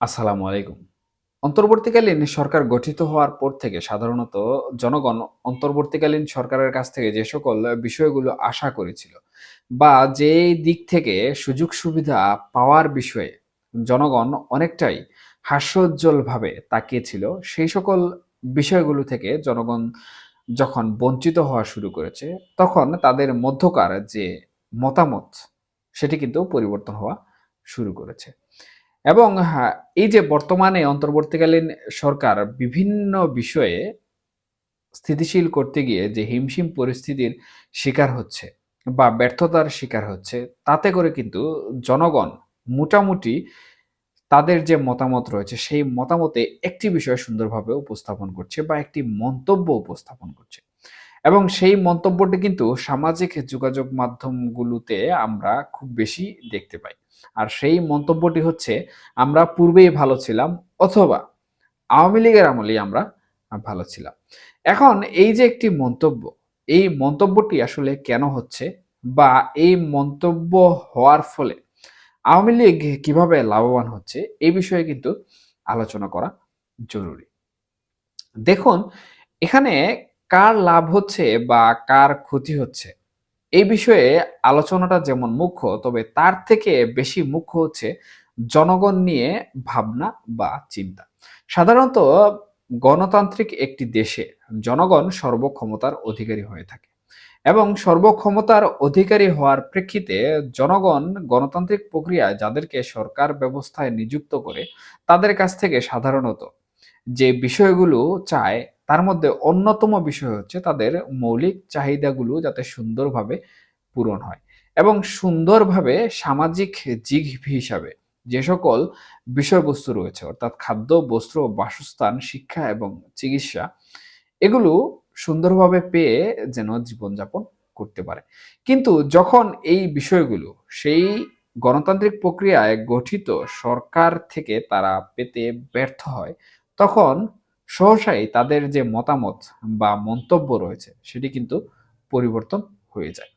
আসসালামু আলাইকুম। অন্তর্বর্তীকালীন সরকার গঠিত হওয়ার পর থেকে সাধারণত জনগণ অন্তর্বর্তীকালীন সরকারের কাছ থেকে যে সকল বিষয়গুলো আশা করেছিল বা যে দিক থেকে সুযোগ সুবিধা পাওয়ার বিষয়ে জনগণ অনেকটাই হাস্যোজ্জ্বলভাবে তাকিয়েছিল, সেই সকল বিষয়গুলো থেকে জনগণ যখন বঞ্চিত হওয়া শুরু করেছে, তখন তাদের মধ্যকার যে মতামত, সেটি কিন্তু পরিবর্তন হওয়া শুরু করেছে। এবং এই যে বর্তমানে অন্তর্বর্তীকালীন সরকার বিভিন্ন বিষয়ে স্থিতিশীল করতে গিয়ে যে হিমশিম পরিস্থিতির শিকার হচ্ছে বা ব্যর্থতার শিকার হচ্ছে, তাতে করে কিন্তু জনগণ মোটামুটি তাদের যে মতামত রয়েছে, সেই মতামতে একটি বিষয় সুন্দরভাবে উপস্থাপন করছে বা একটি মন্তব্য উপস্থাপন করছে। এবং সেই মন্তব্যটি কিন্তু সামাজিক যোগাযোগ মাধ্যমগুলোতে আমরা খুব বেশি দেখতে পাই। আর সেই মন্তব্যটি হচ্ছে, আমরা পূর্বেই ভালো ছিলাম অথবা আওয়ামী লীগের আমলেই আমরা ভালো ছিলাম। এখন এই যে একটি মন্তব্য, এই মন্তব্যটি আসলে কেন হচ্ছে বা এই মন্তব্য হওয়ার ফলে আওয়ামী লীগ কীভাবে লাভবান হচ্ছে এই বিষয়ে কিন্তু আলোচনা করা জরুরি। দেখুন, এখানে কার লাভ হচ্ছে বা কার ক্ষতি হচ্ছে? এই বিষয়ে আলোচনাটা যেমন মুখ্য, তবে তার থেকে বেশি মুখ্য হচ্ছে জনগণ নিয়ে ভাবনা বা চিন্তা। সাধারণত গণতান্ত্রিক একটি দেশে জনগণ সর্বক্ষমতার অধিকারী হয়ে থাকে এবং সর্বক্ষমতার অধিকারী হওয়ার প্রেক্ষিতে জনগণ গণতান্ত্রিক প্রক্রিয়ায় যাদেরকে সরকার ব্যবস্থায় নিযুক্ত করে তাদের কাছ থেকে সাধারণত যে বিষয়গুলো চায়, তার মধ্যে অন্যতম বিষয় হচ্ছে তাদের মৌলিক চাহিদাগুলো যাতে সুন্দরভাবে পূরণ হয় এবং সুন্দরভাবে সামাজিক জিগ হিসাবে যে সকল বিষয়বস্তু রয়েছে, অর্থাৎ খাদ্য, বস্ত্র, বাসস্থান, শিক্ষা এবং চিকিৎসা, এগুলো সুন্দরভাবে পেয়ে যেন জীবনযাপন করতে পারে। কিন্তু যখন এই বিষয়গুলো সেই গণতান্ত্রিক প্রক্রিয়ায় গঠিত সরকার থেকে তারা পেতে ব্যর্থ হয় তখন সহসাই তাদের যে মতামত বা মন্তব্য রয়েছে, সেটি কিন্তু পরিবর্তন হয়ে যায়।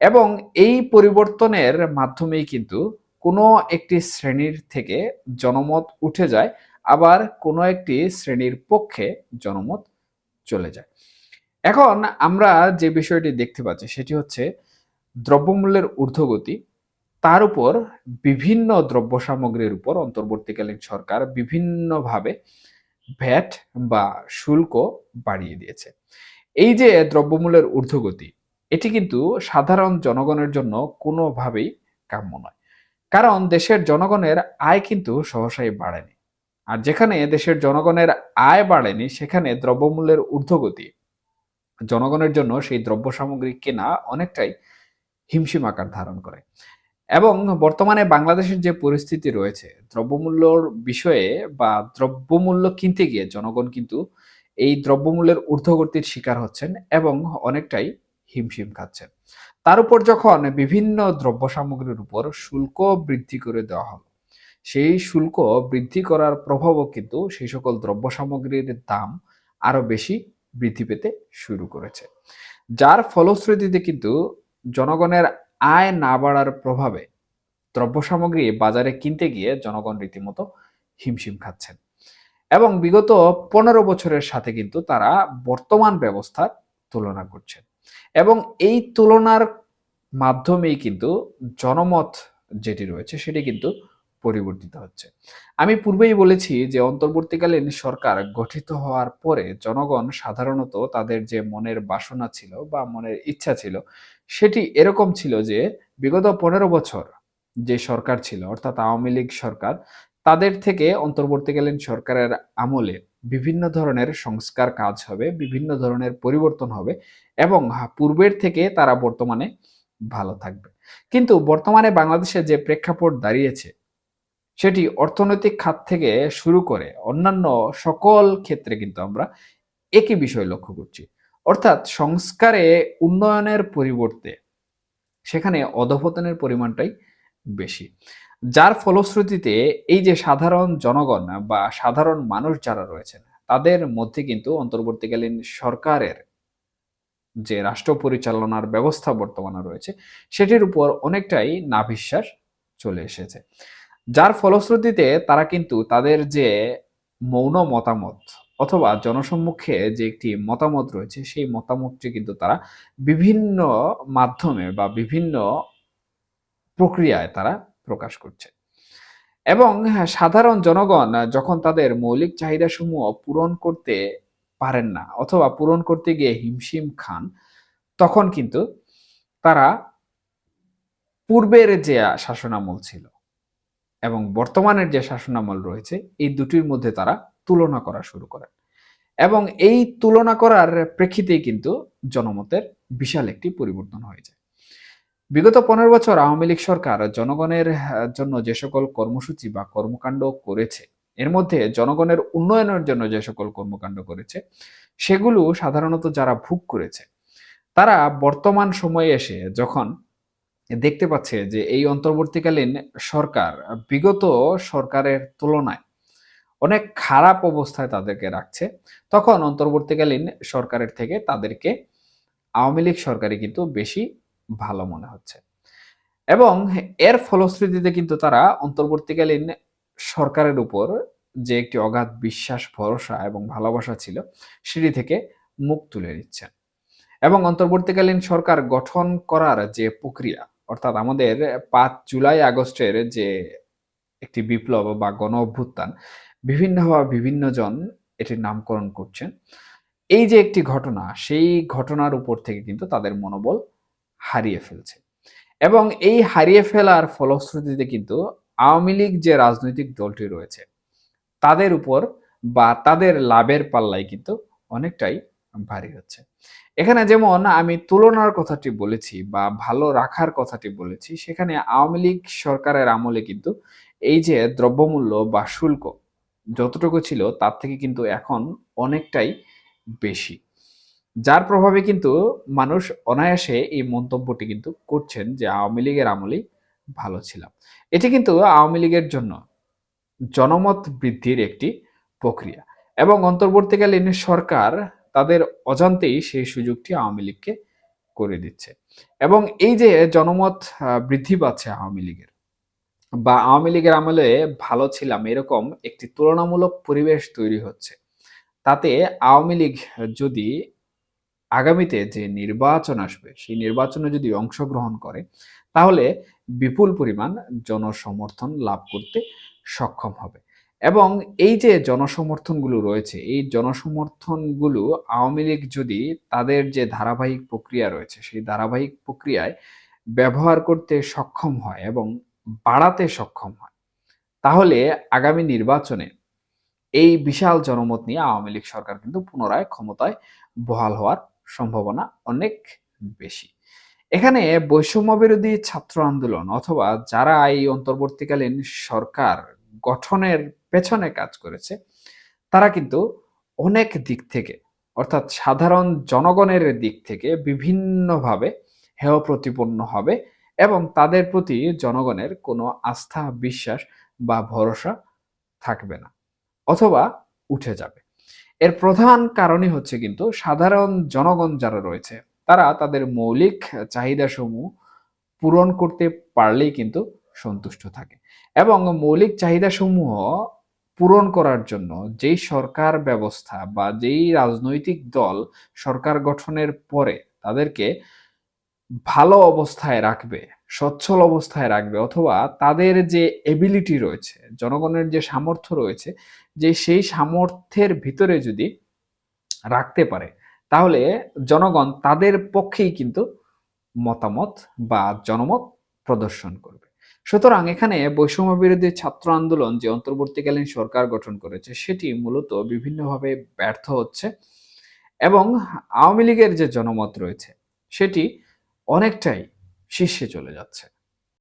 এবং এই পরিবর্তনের মাধ্যমেই কিন্তু কোনো একটি শ্রেণির থেকে জনমত উঠে যায়, আবার কোনো একটি শ্রেণির পক্ষে জনমত চলে যায়। এখন আমরা যে বিষয়টি দেখতে পাচ্ছি, সেটি হচ্ছে দ্রব্যমূল্যের ঊর্ধ্বগতি। তার উপর বিভিন্ন দ্রব্য সামগ্রীর উপর অন্তর্বর্তীকালীন সরকার বিভিন্নভাবে ভ্যাট বা শুল্ক বাড়িয়ে দিয়েছে। এই যে দ্রব্যমূল্যের ঊর্ধ্বগতি, এটি কিন্তু সাধারণ জনগণের জন্য কোনোভাবেই কাম্য নয়। কারণ দেশের জনগণের আয় কিন্তু সহসাই বাড়েনি। আর যেখানে দেশের জনগণের আয় বাড়েনি, সেখানে দ্রব্যমূল্যের ঊর্ধ্বগতি, জনগণের জন্য সেই দ্রব্য সামগ্রী কেনা অনেকটাই হিমশিম আকার ধারণ করে। এবং বর্তমানে বাংলাদেশের যে পরিস্থিতি রয়েছে, দ্রব্যমূল্যর বিষয়ে বা দ্রব্যমূল্য কিনতে গিয়ে জনগণ কিন্তু এই দ্রব্যমূল্যের ঊর্ধ্বগতির শিকার হচ্ছেন এবং অনেকটাই হিমশিম খাচ্ছেন। তার উপর যখন বিভিন্ন দ্রব্য সামগ্রীর উপর শুল্ক বৃদ্ধি করে দেওয়া হলো, সেই শুল্ক বৃদ্ধি করার প্রভাবও কিন্তু সেই সকল দ্রব্য সামগ্রীর দাম আরও বেশি বৃদ্ধি পেতে শুরু করেছে। যার ফলশ্রুতিতে কিন্তু জনগণের আয় না বাড়ার প্রভাবে দ্রব্য সামগ্রী বাজারে কিনতে গিয়ে জনগণ রীতিমতো হিমশিম খাচ্ছেন। এবং বিগত পনেরো বছরের সাথে কিন্তু তারা বর্তমান ব্যবস্থার তুলনা করছেন। এবং এই তুলনার মাধ্যমেই কিন্তু জনমত যেটি রয়েছে সেটি কিন্তু পরিবর্তিত হচ্ছে। আমি পূর্বেই বলেছি যে অন্তর্বর্তীকালীন সরকার গঠিত হওয়ার পরে জনগণ সাধারণত তাদের যে মনের বাসনা ছিল বা মনের ইচ্ছা ছিল সেটি এরকম ছিল যে, বিগত পনেরো বছর যে সরকার ছিল, অর্থাৎ আওয়ামী লীগ সরকার, তাদের থেকে অন্তর্বর্তীকালীন সরকারের আমলে বিভিন্ন ধরনের সংস্কার কাজ হবে, বিভিন্ন ধরনের পরিবর্তন হবে এবং পূর্বের থেকে তারা বর্তমানে ভালো থাকবে। কিন্তু বর্তমানে বাংলাদেশে যে প্রেক্ষাপট দাঁড়িয়েছে, সেটি অর্থনৈতিক খাত থেকে শুরু করে অন্যান্য সকল ক্ষেত্রে কিন্তু আমরা একই বিষয় লক্ষ্য করছি। অর্থাৎ সংস্কারে উন্নয়নের পরিবর্তে সেখানে অধপতনের পরিমাণটাই বেশি। যার ফলশ্রুতিতে এই যে সাধারণ জনগণ বা সাধারণ মানুষ যারা রয়েছেন, তাদের মধ্যে কিন্তু অন্তর্বর্তীকালীন সরকারের যে রাষ্ট্র পরিচালনার ব্যবস্থা বর্তমানে রয়েছে, সেটির উপর অনেকটাই নাভিশ্বাস চলে এসেছে। যার ফলশ্রুতিতে তারা কিন্তু তাদের যে মৌন মতামত অথবা জনসম্মুখে যে একটি মতামত রয়েছে সেই মতামতটি কিন্তু তারা বিভিন্ন মাধ্যমে বা বিভিন্ন প্রক্রিয়ায় তারা প্রকাশ করছে। এবং হ্যাঁ, সাধারণ জনগণ যখন তাদের মৌলিক চাহিদাসমূহ পূরণ করতে পারেন না অথবা পূরণ করতে গিয়ে হিমশিম খান তখন কিন্তু তারা পূর্বের যে শাসনামল ছিল এবং বর্তমানের যে শাসনামল রয়েছে এই দুটির মধ্যে তারা তুলনা করা শুরু করেন। এবং এই তুলনা করার প্রেক্ষিতেই কিন্তু জনমতের বিশাল একটি পরিবর্তন হয়ে যায়। বিগত পনেরো বছর আওয়ামী লীগ সরকার জনগণের জন্য যে সকল কর্মসূচি বা কর্মকাণ্ড করেছে, এর মধ্যে জনগণের উন্নয়নের জন্য যে সকল কর্মকাণ্ড করেছে, সেগুলো সাধারণত যারা ভোগ করেছে, তারা বর্তমান সময়ে এসে যখন দেখতে পাচ্ছে যে এই অন্তর্বর্তীকালীন সরকার, বিগত সরকারের তুলনায় অনেক খারাপ অবস্থায় তাদেরকে রাখছে। তখন অন্তর্বর্তীকালীন সরকারের থেকে তাদেরকে আওয়ামী লীগ সরকারই কিন্তু বেশি ভালো মনে হচ্ছে। এবং এর ফলশ্রুতিতে কিন্তু তারা অন্তর্বর্তীকালীন সরকারের উপর যে একটি অগাধ বিশ্বাস, ভরসা এবং ভালোবাসা ছিল, সেটি থেকে মুখ তুলে নিচ্ছেন এবং অন্তর্বর্তীকালীন সরকার গঠন করার যে প্রক্রিয়া, অর্থাৎ আমাদের পাঁচ জুলাই আগস্টের যে একটি বিপ্লব বা গণ অভ্যুত্থান বিভিন্নভাবে বিভিন্ন জন এটির নামকরণ করছেন। এই যে একটি ঘটনা, সেই ঘটনার উপর থেকে কিন্তু তাদের মনোবল হারিয়ে ফেলছে। এবং এই হারিয়ে ফেলার ফলশ্রুতিতে কিন্তু আওয়ামী লীগ যে রাজনৈতিক দলটি রয়েছে, তাদের উপর বা তাদের লাভের পাল্লায় কিন্তু অনেকটাই ভারী হচ্ছে। এখানে যেমন আমি তুলনার কথাটি বলেছি বা ভালো রাখার কথাটি বলেছি, সেখানে আওয়ামী লীগ সরকারের আমলে কিন্তু এই যে দ্রব্যমূল্য বা শুল্ক যতটুকু ছিল, তার থেকে কিন্তু এখন অনেকটাই বেশি। যার প্রভাবে কিন্তু মানুষ অনায়াসে এই মন্তব্যটি কিন্তু করছেন যে আওয়ামী লীগের আমলেই ভালো ছিলাম। এটি কিন্তু আওয়ামী লীগের জন্য জনমত বৃদ্ধির একটি প্রক্রিয়া এবং অন্তর্বর্তীকালীন সরকার তাদের অজান্তেই সেই সুযোগটি আওয়ামী লীগকে করে দিচ্ছে। এবং এই যে জনমত বৃদ্ধি পাচ্ছে আওয়ামী লীগের বা আওয়ামী লীগের আমলে ভালো ছিলাম এরকম একটি তুলনামূলক পরিবেশ তৈরি হচ্ছে। তাতে আওয়ামী লীগ যদি আগামীতে যে নির্বাচন আসবে, সেই নির্বাচনে যদি অংশগ্রহণ করে, তাহলে বিপুল পরিমাণ জনসমর্থন লাভ করতে সক্ষম হবে। এবং এই যে জনসমর্থনগুলো রয়েছে, এই জনসমর্থনগুলো আওয়ামী লীগ যদি তাদের যে ধারাবাহিক প্রক্রিয়া রয়েছে, সেই ধারাবাহিক প্রক্রিয়ায় ব্যবহার করতে সক্ষম হয় এবং বাড়াতে সক্ষম হয়। তাহলে আগামী নির্বাচনে এই বিশাল জনমত নিয়ে আওয়ামী লীগ সরকার কিন্তু পুনরায় ক্ষমতায় বহাল হওয়ার সম্ভাবনা অনেক বেশি। এখানে বৈষম্য বিরোধী ছাত্র আন্দোলন অথবা যারা এই অন্তর্বর্তীকালীন সরকার গঠনের পেছনে কাজ করেছে, তারা কিন্তু অনেক দিক থেকে, অর্থাৎ সাধারণ জনগণের দিক থেকে বিভিন্নভাবে হেয় প্রতিপন্ন হবে এবং তাদের প্রতি জনগণের কোনো আস্থা, বিশ্বাস বা ভরসা থাকবে না অথবা উঠে যাবে। এর প্রধান কারণই হচ্ছে কিন্তু সাধারণ জনগণ যারা রয়েছে, তারা তাদের মৌলিক চাহিদাসমূহ পূরণ করতে পারলেই কিন্তু সন্তুষ্ট থাকে এবং মৌলিক চাহিদাসমূহ পূরণ করার জন্য যেই সরকার ব্যবস্থা বা যেই রাজনৈতিক দল সরকার গঠনের পরে তাদেরকে ভালো অবস্থায় রাখবে, সচ্ছল অবস্থায় রাখবে অথবা তাদের যে এবিলিটি রয়েছে, জনগণের যে সামর্থ্য রয়েছে, যে সেই সামর্থ্যের ভিতরে যদি রাখতে পারে, তাহলে জনগণ তাদের পক্ষেই কিন্তু মতামত বা জনমত প্রদর্শন করবে। সুতরাং এখানে বৈষম্য বিরোধী ছাত্র আন্দোলন যে অন্তর্বর্তীকালীন সরকার গঠন করেছে, সেটি মূলত বিভিন্নভাবে ব্যর্থ হচ্ছে এবং আওয়ামী লীগের যে জনমত রয়েছে, সেটি অনেকটাই শীর্ষে চলে যাচ্ছে।